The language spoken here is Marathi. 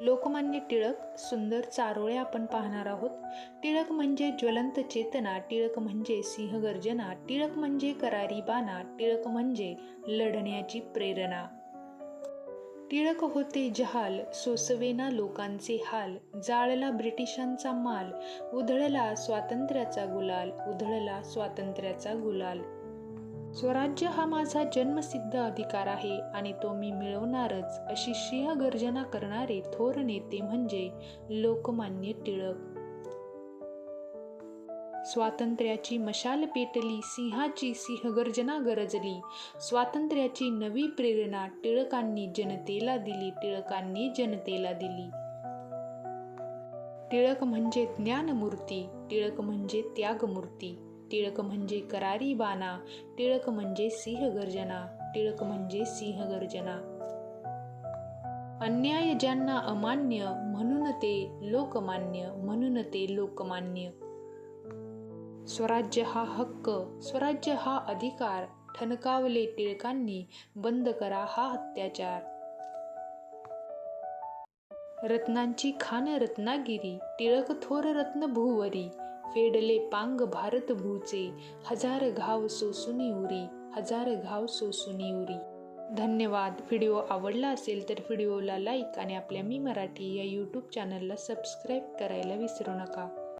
लोकमान्य टिळक सुंदर चारोळे आपण पाहणार आहोत. टिळक म्हणजे ज्वलंत चेतना टिळक म्हणजे सिंहगर्जना टिळक म्हणजे करारी बाणा टिळक म्हणजे लढण्याची प्रेरणा. टिळक होते जहाल सोसवेना लोकांचे हाल जाळला ब्रिटिशांचा माल उधळला स्वातंत्र्याचा गुलाल उधळला स्वातंत्र्याचा गुलाल. स्वराज्य हा माझा जन्मसिद्ध अधिकार आहे आणि तो मी मिळवणारच अशी सिंहगर्जना करणारे थोर नेते म्हणजे लोकमान्य टिळक. स्वातंत्र्याची मशाल पेटली सिंहाची सिंहगर्जना गरजली. स्वातंत्र्याची नवी प्रेरणा टिळकांनी जनतेला दिली टिळकांनी जनतेला दिली. टिळक म्हणजे ज्ञानमूर्ती टिळक म्हणजे त्यागमूर्ती. टिळक म्हणजे करारी बाणा टिळक म्हणजे सिंहगर्जना टिळक म्हणजे सिंहगर्जना अन्याय ज्यांना अमान्य म्हणून ते लोकमान्य म्हणून ते लोकमान्य. स्वराज्य हा हक्क स्वराज्य हा अधिकार ठणकावले टिळकांनी बंद करा हा अत्याचार. रत्नांची खान रत्नागिरी टिळक थोर रत्न भूवरी फेडले पांग भारत भूचे हजार घाव सोसुनी उरी हजार घाव सोसुनी उरी. धन्यवाद. व्हिडिओ आवडला असेल तर व्हिडिओला लाईक आणि आपल्या मी मराठी या यूट्यूब चॅनलला सबस्क्राईब करायला विसरू नका.